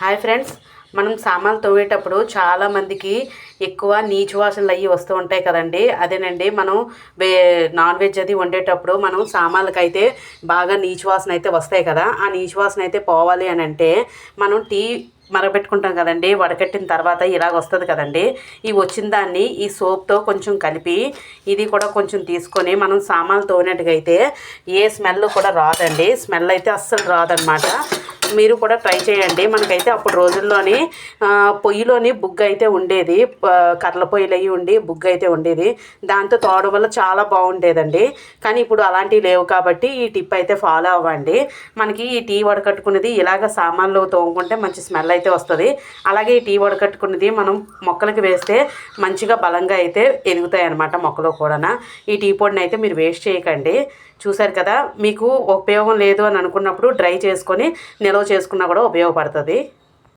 Hi friends మనం సామాన్లు తవ్వేటప్పుడు చాలామందికి ఎక్కువ నీచు వాసనలు అయ్యి వస్తూ ఉంటాయి కదండి. అదేనండి మనం వే నాన్ వెజ్ అది వండేటప్పుడు మనం సామాన్లకైతే బాగా నీచు వాసన అయితే వస్తాయి కదా. ఆ నీచు వాసన అయితే పోవాలి అని అంటే మనం టీ మరగబెట్టుకుంటాం కదండి. వడకట్టిన తర్వాత ఇలాగ వస్తుంది కదండి. ఈ వచ్చిన దాన్ని ఈ సోప్తో కొంచెం కలిపి ఇది కూడా కొంచెం తీసుకొని మనం సామాన్లు తోనట్టుగైతే అయితే ఏ స్మెల్ కూడా రాదండి. స్మెల్ అయితే అస్సలు రాదనమాట మీరు కూడా ట్రై చేయండి. మనకైతే అప్పుడు రోజుల్లోని పొయ్యిలోని బుగ్గ అయితే ఉండేది. కర్ల కర్రల పొయ్యిలు అయ్యి ఉండి బుగ్గ అయితే ఉండేది. దాంతో తోడు వల్ల చాలా బాగుండేదండి. కానీ ఇప్పుడు అలాంటివి లేవు కాబట్టి ఈ టిప్ అయితే ఫాలో అవ్వండి. మనకి ఈ టీ వడకట్టుకునేది ఇలాగ సామాన్లు తోముకుంటే మంచి స్మెల్ అయితే వస్తుంది. అలాగే ఈ టీ వడకట్టుకున్నది మనం మొక్కలకి వేస్తే మంచిగా బలంగా అయితే ఎదుగుతాయి అన్నమాట మొక్కలు కూడా ఈ టీ పొడిని అయితే మీరు వేస్ట్ చేయకండి. చూసారు కదా మీకు ఉపయోగం లేదు అని అనుకున్నప్పుడు డ్రై చేసుకొని నిల్వ చేసుకున్నా కూడా ఉపయోగపడుతుంది.